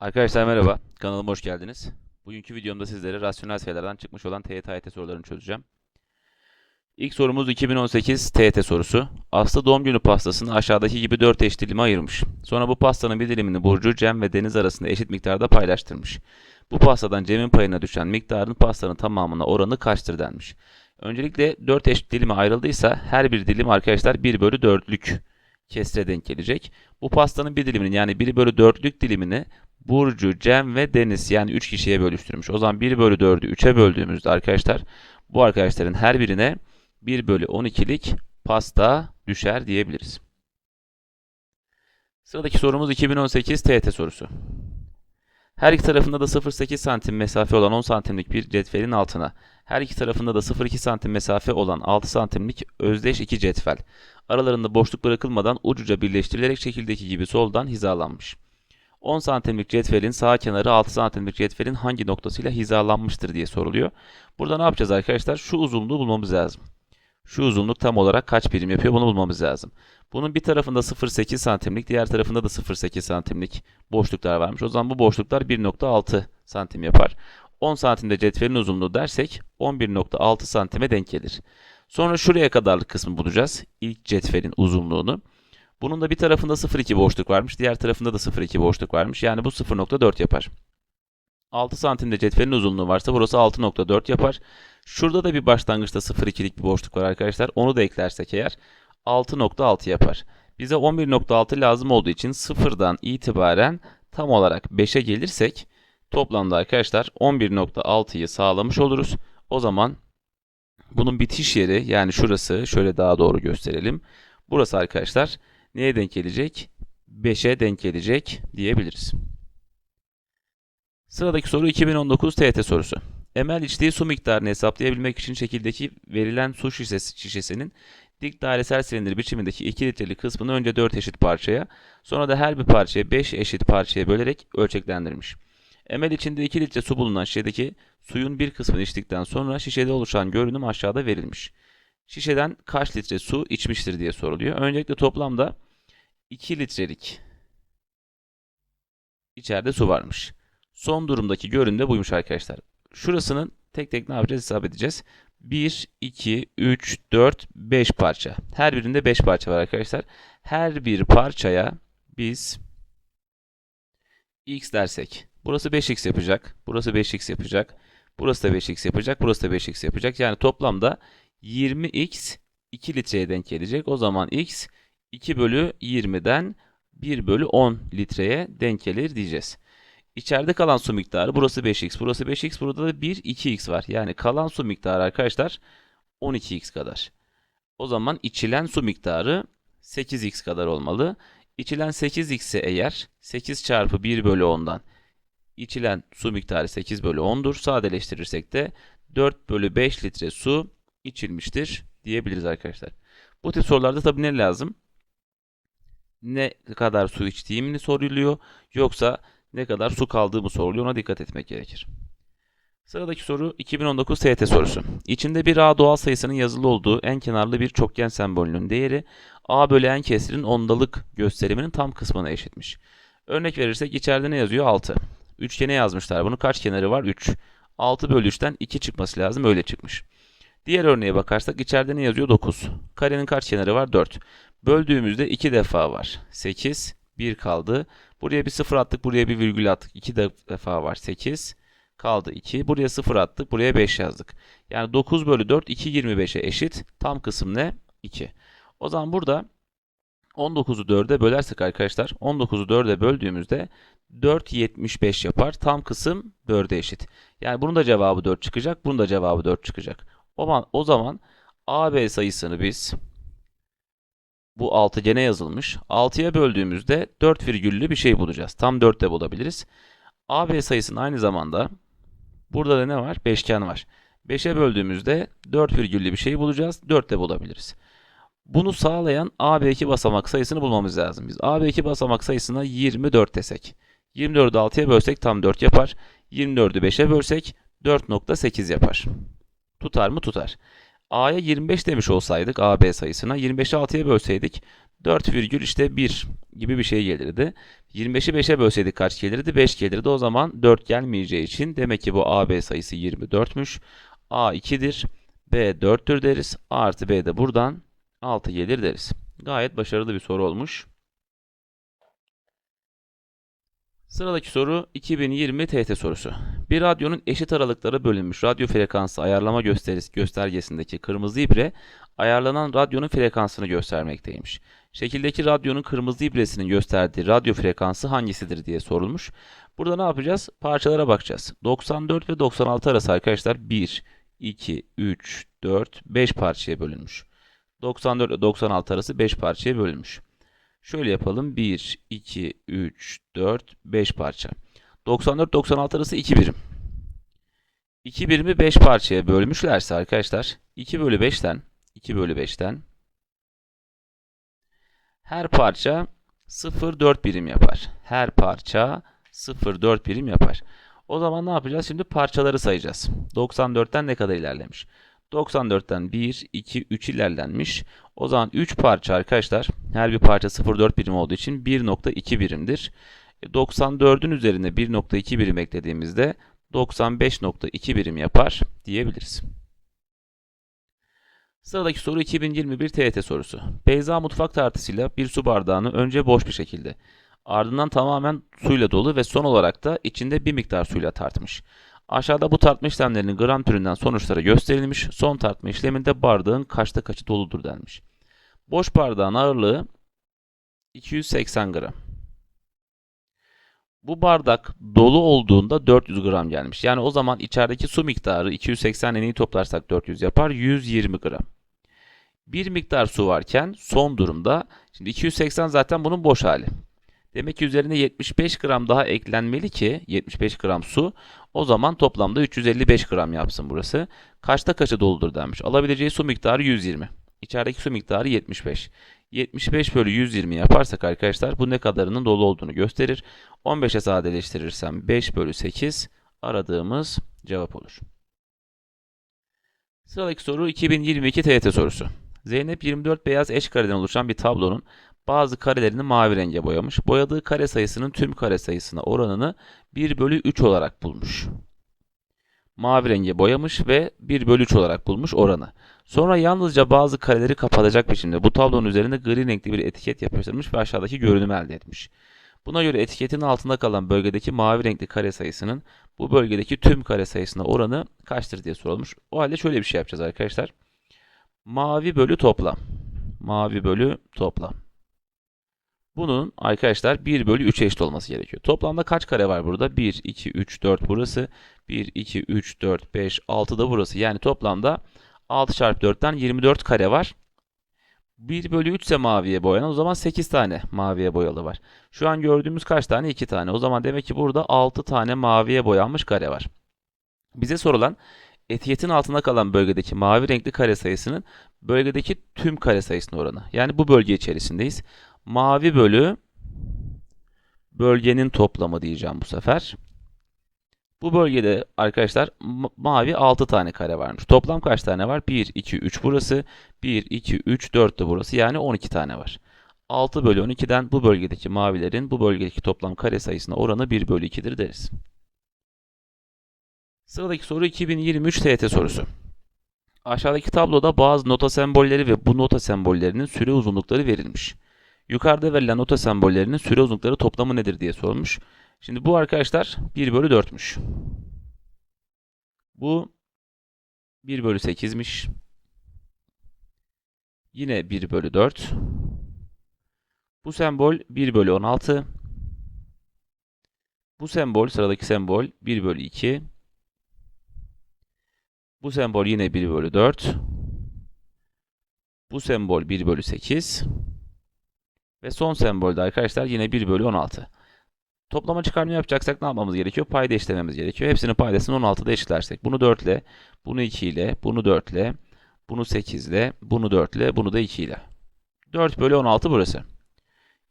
Arkadaşlar merhaba, kanalıma hoş geldiniz. Bugünkü videomda sizlere rasyonel sayılardan çıkmış olan TYT sorularını çözeceğim. İlk sorumuz 2018 TYT sorusu. Aslı doğum günü pastasını aşağıdaki gibi 4 eşit dilime ayırmış. Sonra bu pastanın bir dilimini Burcu, Cem ve Deniz arasında eşit miktarda paylaştırmış. Bu pastadan Cem'in payına düşen miktarın pastanın tamamına oranı kaçtır denmiş. Öncelikle 4 eşit dilime ayrıldıysa her bir dilim arkadaşlar 1 bölü 4'lük kesre denk gelecek. Bu pastanın bir diliminin yani 1 bölü 4'lük dilimini Burcu, Cem ve Deniz yani 3 kişiye bölüştürmüş. O zaman 1 bölü 4'ü 3'e böldüğümüzde arkadaşlar bu arkadaşların her birine 1 bölü 12'lik pasta düşer diyebiliriz. Sıradaki sorumuz 2018 TET sorusu. Her iki tarafında da 0,8 santim mesafe olan 10 santimlik bir cetvelin altına, her iki tarafında da 0,2 santim mesafe olan 6 santimlik özdeş iki cetvel, aralarında boşluk bırakılmadan ucuca birleştirilerek şekildeki gibi soldan hizalanmış. 10 santimlik cetvelin sağ kenarı 6 santimlik cetvelin hangi noktasıyla hizalanmıştır diye soruluyor. Burada ne yapacağız arkadaşlar? Şu uzunluğu bulmamız lazım. Şu uzunluk tam olarak kaç birim yapıyor bunu bulmamız lazım. Bunun bir tarafında 0,8 santimlik, diğer tarafında da 0,8 santimlik boşluklar varmış. O zaman bu boşluklar 1,6 santim yapar. 10 santimde cetvelin uzunluğu dersek 11,6 santime denk gelir. Sonra şuraya kadarlık kısmı bulacağız. İlk cetvelin uzunluğunu. Bunun da bir tarafında 0,2 boşluk varmış. Diğer tarafında da 0,2 boşluk varmış. Yani bu 0,4 yapar. 6 santimde cetvelin uzunluğu varsa burası 6,4 yapar. Şurada da bir başlangıçta 0,2'lik bir boşluk var arkadaşlar. Onu da eklersek eğer 6,6 yapar. Bize 11,6 lazım olduğu için sıfırdan itibaren tam olarak 5'e gelirsek toplamda arkadaşlar 11,6'yı sağlamış oluruz. O zaman bunun bitiş yeri yani şurası şöyle daha doğru gösterelim. Burası arkadaşlar neye denk gelecek? 5'e denk gelecek diyebiliriz. Sıradaki soru 2019 TET sorusu. Emel içtiği su miktarını hesaplayabilmek için şekildeki verilen su şişesi, şişesinin dik dairesel silindir biçimindeki 2 litrelik kısmını önce 4 eşit parçaya, sonra da her bir parçaya 5 eşit parçaya bölerek ölçeklendirmiş. Emel içinde 2 litre su bulunan şişedeki suyun bir kısmını içtikten sonra şişede oluşan görünüm aşağıda verilmiş. Şişeden kaç litre su içmiştir diye soruluyor. Öncelikle toplamda 2 litrelik içeride su varmış. Son durumdaki görünüm de buymuş arkadaşlar. Şurasının tek tek ne yapacağız hesap edeceğiz. 1, 2, 3, 4, 5 parça. Her birinde 5 parça var arkadaşlar. Her bir parçaya biz x dersek. Burası 5x yapacak. Burası 5x yapacak. Burası da 5x yapacak. Burası da 5x yapacak. Yani toplamda 20x 2 litreye denk gelecek. O zaman x 2 bölü 20'den 1 bölü 10 litreye denk gelir diyeceğiz. İçeride kalan su miktarı burası 5x, burası 5x, burada da 1, 2x var. Yani kalan su miktarı arkadaşlar 12x kadar. O zaman içilen su miktarı 8x kadar olmalı. İçilen 8x ise eğer 8 çarpı 1 bölü 10'dan içilen su miktarı 8 bölü 10'dur. Sadeleştirirsek de 4 bölü 5 litre su içilmiştir diyebiliriz arkadaşlar. Bu tip sorularda tabii ne lazım? Ne kadar su içtiğimini soruluyor. Yoksa ne kadar su kaldığımı soruluyor. Ona dikkat etmek gerekir. Sıradaki soru 2019 TYT sorusu. İçinde bir A doğal sayısının yazılı olduğu en kenarlı bir çokgen sembolünün değeri A bölü n kesirin ondalık gösteriminin tam kısmına eşitmiş. Örnek verirsek içeride ne yazıyor? 6. Üçgene yazmışlar. Bunun kaç kenarı var? 3. 6 bölü 3'ten 2 çıkması lazım. Öyle çıkmış. Diğer örneğe bakarsak içeride ne yazıyor? 9. Karenin kaç kenarı var? 4. Böldüğümüzde 2 defa var. 8. 1 kaldı. Buraya bir 0 attık. Buraya bir virgül attık. 2 defa var. 8. Kaldı 2. Buraya 0 attık. Buraya 5 yazdık. Yani 9 bölü 4 2 25'e eşit. Tam kısım ne? 2. O zaman burada 19'u 4'e bölersek arkadaşlar 19'u 4'e böldüğümüzde 4 75 yapar. Tam kısım 4'e eşit. Yani bunun da cevabı 4 çıkacak. Bunun da cevabı 4 çıkacak. O zaman, o zaman AB sayısını biz bu altıgene yazılmış. 6'ya böldüğümüzde 4 virgüllü bir şey bulacağız. Tam 4 de bulabiliriz. AB sayısının aynı zamanda burada da ne var? Beşgen var. 5'e böldüğümüzde 4 virgüllü bir şey bulacağız. 4 de bulabiliriz. Bunu sağlayan AB2 basamak sayısını bulmamız lazım. Biz AB2 basamak sayısına 24 desek. 24'ü 6'ya bölsek tam 4 yapar. 24'ü 5'e bölsek 4.8 yapar. Tutar mı? Tutar. A'ya 25 demiş olsaydık AB sayısına 25'i 6'ya bölseydik 4 virgül işte 1 gibi bir şey gelirdi. 25'i 5'e bölseydik kaç gelirdi? 5 gelirdi. O zaman 4 gelmeyeceği için demek ki bu AB sayısı 24'müş. A 2'dir. B 4'tür deriz. A artı B de buradan 6 gelir deriz. Gayet başarılı bir soru olmuş. Sıradaki soru 2020 TET sorusu. Bir radyonun eşit aralıklara bölünmüş radyo frekansı ayarlama gösterisi göstergesindeki kırmızı ibre ayarlanan radyonun frekansını göstermekteymiş. Şekildeki radyonun kırmızı ibresinin gösterdiği radyo frekansı hangisidir diye sorulmuş. Burada ne yapacağız? Parçalara bakacağız. 94 ve 96 arası arkadaşlar 1, 2, 3, 4, 5 parçaya bölünmüş. 94 ile 96 arası 5 parçaya bölünmüş. Şöyle yapalım. 1, 2, 3, 4, 5 parça. 94-96 arası 2 birim. 2 birimi 5 parçaya bölmüşlerse arkadaşlar 2 bölü 5'ten 2 bölü 5'ten her parça 0,4 birim yapar. Her parça 0,4 birim yapar. O zaman ne yapacağız? Şimdi parçaları sayacağız. 94'ten ne kadar ilerlemiş? 94'ten 1, 2, 3 ilerlenmiş. O zaman 3 parça arkadaşlar. Her bir parça 0,4 birim olduğu için 1,2 birimdir. 94'ün üzerine 1,2 birim eklediğimizde 95,2 birim yapar diyebiliriz. Sıradaki soru 2021 TYT sorusu. Beyza mutfak tartısıyla bir su bardağını önce boş bir şekilde, ardından tamamen suyla dolu ve son olarak da içinde bir miktar suyla tartmış. Aşağıda bu tartma işlemlerinin gram türünden sonuçları gösterilmiş. Son tartma işleminde bardağın kaçta kaçı doludur denmiş. Boş bardağın ağırlığı 280 gram. Bu bardak dolu olduğunda 400 gram gelmiş. Yani o zaman içerideki su miktarı 280 neyi toplarsak 400 yapar 120 gram. Bir miktar su varken son durumda şimdi 280 zaten bunun boş hali. Demek ki üzerine 75 gram daha eklenmeli ki 75 gram su o zaman toplamda 355 gram yapsın burası. Kaçta kaçı doludur denmiş. Alabileceği su miktarı 120. İçerideki su miktarı 75. 75 bölü 120 yaparsak arkadaşlar bu ne kadarının dolu olduğunu gösterir. 15'e sadeleştirirsem 5 bölü 8 aradığımız cevap olur. Sıradaki soru 2022 TYT sorusu. Zeynep 24 beyaz eş kareden oluşan bir tablonun bazı karelerini mavi renge boyamış. Boyadığı kare sayısının tüm kare sayısına oranını 1 bölü 3 olarak bulmuş. Mavi renge boyamış ve 1 bölü 3 olarak bulmuş oranı. Sonra yalnızca bazı kareleri kapatacak biçimde bu tablonun üzerinde gri renkli bir etiket yapıştırmış ve aşağıdaki görünümü elde etmiş. Buna göre etiketin altında kalan bölgedeki mavi renkli kare sayısının bu bölgedeki tüm kare sayısına oranı kaçtır diye sorulmuş. O halde şöyle bir şey yapacağız arkadaşlar. Mavi bölü toplam. Mavi bölü toplam. Bunun arkadaşlar 1 bölü 3'e eşit olması gerekiyor. Toplamda kaç kare var burada? 1, 2, 3, 4 burası. 1, 2, 3, 4, 5, 6 da burası. Yani toplamda 6 çarpı 4'ten 24 kare var. 1 bölü 3 ise maviye boyanan o zaman 8 tane maviye boyalı var. Şu an gördüğümüz kaç tane? 2 tane. O zaman demek ki burada 6 tane maviye boyanmış kare var. Bize sorulan etiketin altında kalan bölgedeki mavi renkli kare sayısının bölgedeki tüm kare sayısına oranı. Yani bu bölge içerisindeyiz. Mavi bölü bölgenin toplamı diyeceğim bu sefer. Bu bölgede arkadaşlar mavi 6 tane kare varmış. Toplam kaç tane var? 1, 2, 3 burası. 1, 2, 3, 4 de burası. Yani 12 tane var. 6 bölü 12'den bu bölgedeki mavilerin bu bölgedeki toplam kare sayısına oranı 1 bölü 2'dir deriz. Sıradaki soru 2023 TYT sorusu. Aşağıdaki tabloda bazı nota sembolleri ve bu nota sembollerinin süre uzunlukları verilmiş. Yukarıda verilen nota sembollerinin süre uzunlukları toplamı nedir diye sorulmuş. Şimdi bu arkadaşlar 1 bölü 4'müş. Bu 1 bölü 8'miş. Yine 1 bölü 4. Bu sembol 1 bölü 16. Bu sembol sıradaki sembol 1 bölü 2. Bu sembol yine 1 bölü 4. Bu sembol 1 bölü 8. Ve son sembolde arkadaşlar yine 1 bölü 16. Toplama çıkarma yapacaksak ne yapmamız gerekiyor? Payda eşitlememiz gerekiyor. Hepsinin paydasını 16'da eşitlersek. Bunu 4 ile, bunu 2 ile, bunu 4 ile, bunu 8 ile, bunu 4 ile, bunu da 2 ile. 4 bölü 16 burası.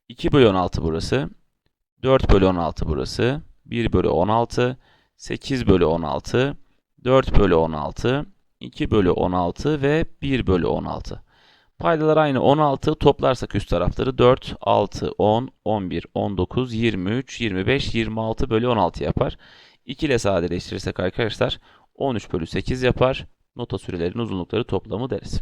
2 bölü 16 burası. 4 bölü 16 burası. 1 bölü 16. 8 bölü 16. 4 bölü 16. 2 bölü 16 ve 1 bölü 16. Paydalar aynı 16. Toplarsak üst tarafları 4, 6, 10, 11, 19, 23, 25, 26 bölü 16 yapar. 2 ile sadeleştirirsek arkadaşlar 13 bölü 8 yapar. Nota sürelerinin uzunlukları toplamı deriz.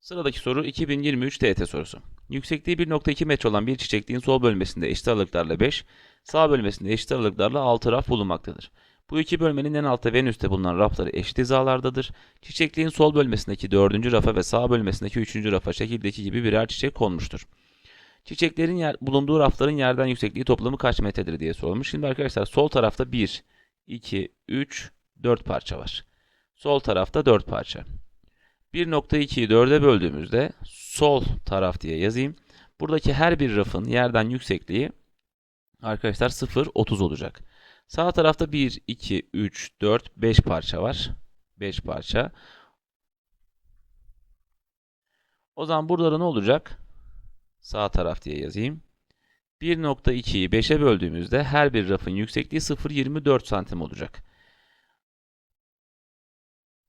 Sıradaki soru 2023 TET sorusu. Yüksekliği 1.2 metre olan bir çiçekliğin sol bölmesinde eşit aralıklarla 5, sağ bölmesinde eşit aralıklarla 6 raf bulunmaktadır. Bu iki bölmenin en altta ve en üstte bulunan rafları eşit hizalardadır. Çiçekliğin sol bölmesindeki 4. rafa ve sağ bölmesindeki 3. rafa şekildeki gibi birer çiçek konmuştur. Çiçeklerin yer, bulunduğu rafların yerden yüksekliği toplamı kaç metredir diye sorulmuş. Şimdi arkadaşlar sol tarafta 1, 2, 3, 4 parça var. Sol tarafta 4 parça. 1.2'yi 4'e böldüğümüzde sol taraf diye yazayım. Buradaki her bir rafın yerden yüksekliği arkadaşlar 0, 30 olacak. Sağ tarafta 1, 2, 3, 4, 5 parça var. 5 parça. O zaman burada da ne olacak? Sağ taraf diye yazayım. 1.2'yi 5'e böldüğümüzde her bir rafın yüksekliği 0.24 santim olacak.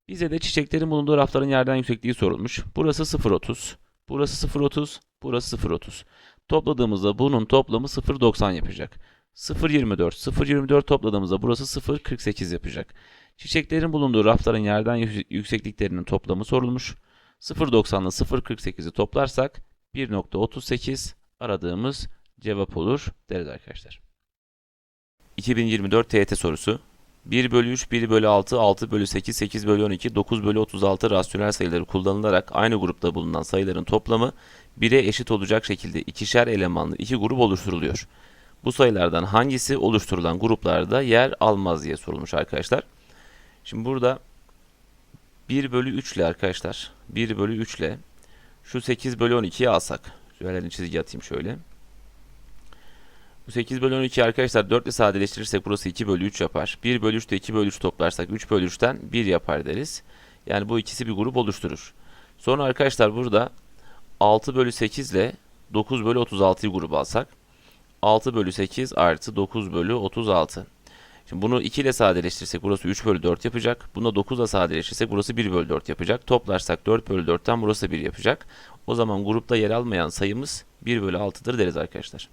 Bize de çiçeklerin bulunduğu rafların yerden yüksekliği sorulmuş. Burası 0.30, burası 0.30, burası 0.30. Topladığımızda bunun toplamı 0.90 yapacak. 0.24, 0.24 topladığımızda burası 0.48 yapacak. Çiçeklerin bulunduğu rafların yerden yü- yüksekliklerinin toplamı sorulmuş. 0.90 ile 0.48'i toplarsak 1.38 aradığımız cevap olur deriz arkadaşlar. 2024 TYT sorusu. 1 bölü 3, 1 bölü 6, 6 bölü 8, 8 bölü 12, 9 bölü 36 rasyonel sayıları kullanılarak aynı grupta bulunan sayıların toplamı 1'e eşit olacak şekilde ikişer elemanlı iki grup oluşturuluyor. Bu sayılardan hangisi oluşturulan gruplarda yer almaz diye sorulmuş arkadaşlar. Şimdi burada 1 bölü 3 ile arkadaşlar 1 bölü 3 ile şu 8 bölü 12'yi alsak. Şöyle çizgi atayım şöyle. Bu 8 bölü 12 arkadaşlar 4 ile sadeleştirirsek burası 2 bölü 3 yapar. 1 bölü 3 de 2 bölü 3 toplarsak 3 bölü 3'ten 1 yapar deriz. Yani bu ikisi bir grup oluşturur. Sonra arkadaşlar burada 6 bölü 8 ile 9 bölü 36'yı gruba alsak 6 bölü 8 artı 9 bölü 36. Şimdi bunu 2 ile sadeleştirirsek burası 3 bölü 4 yapacak. Bunu 9 ile sadeleştirirsek burası 1 bölü 4 yapacak. Toplarsak 4 bölü 4'ten burası 1 yapacak. O zaman grupta yer almayan sayımız 1 bölü 6'dır deriz arkadaşlar.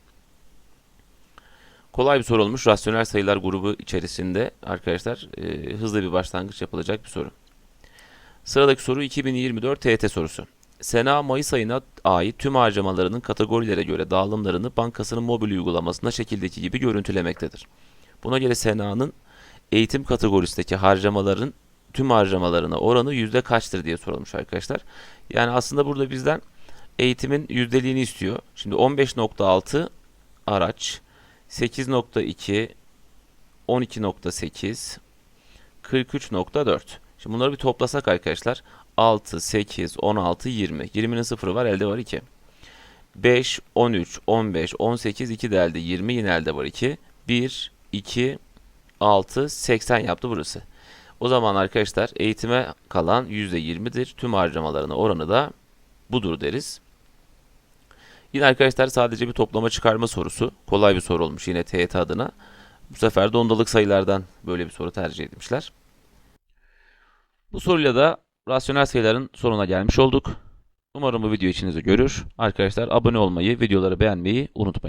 Kolay bir soru olmuş. Rasyonel sayılar grubu içerisinde arkadaşlar e, hızlı bir başlangıç yapılacak bir soru. Sıradaki soru 2024 TET sorusu. Sena Mayıs ayına ait tüm harcamalarının kategorilere göre dağılımlarını bankasının mobil uygulamasında şekildeki gibi görüntülemektedir. Buna göre Sena'nın eğitim kategorisindeki harcamaların tüm harcamalarına oranı yüzde kaçtır diye sorulmuş arkadaşlar. Yani aslında burada bizden eğitimin yüzdeliğini istiyor. Şimdi 15.6 araç, 8.2, 12.8, 43.4. Şimdi bunları bir toplasak arkadaşlar 6, 8, 16, 20. 20'nin sıfırı var elde var 2. 5, 13, 15, 18, 2 de elde 20 yine elde var 2. 1, 2, 6, 80 yaptı burası. O zaman arkadaşlar eğitime kalan %20'dir. Tüm harcamalarına oranı da budur deriz. Yine arkadaşlar sadece bir toplama çıkarma sorusu. Kolay bir soru olmuş yine TYT adına. Bu sefer de ondalık sayılardan böyle bir soru tercih etmişler. Bu soruyla da rasyonel sayıların sonuna gelmiş olduk. Umarım bu video içinizi görür. Arkadaşlar abone olmayı, videoları beğenmeyi unutmayın.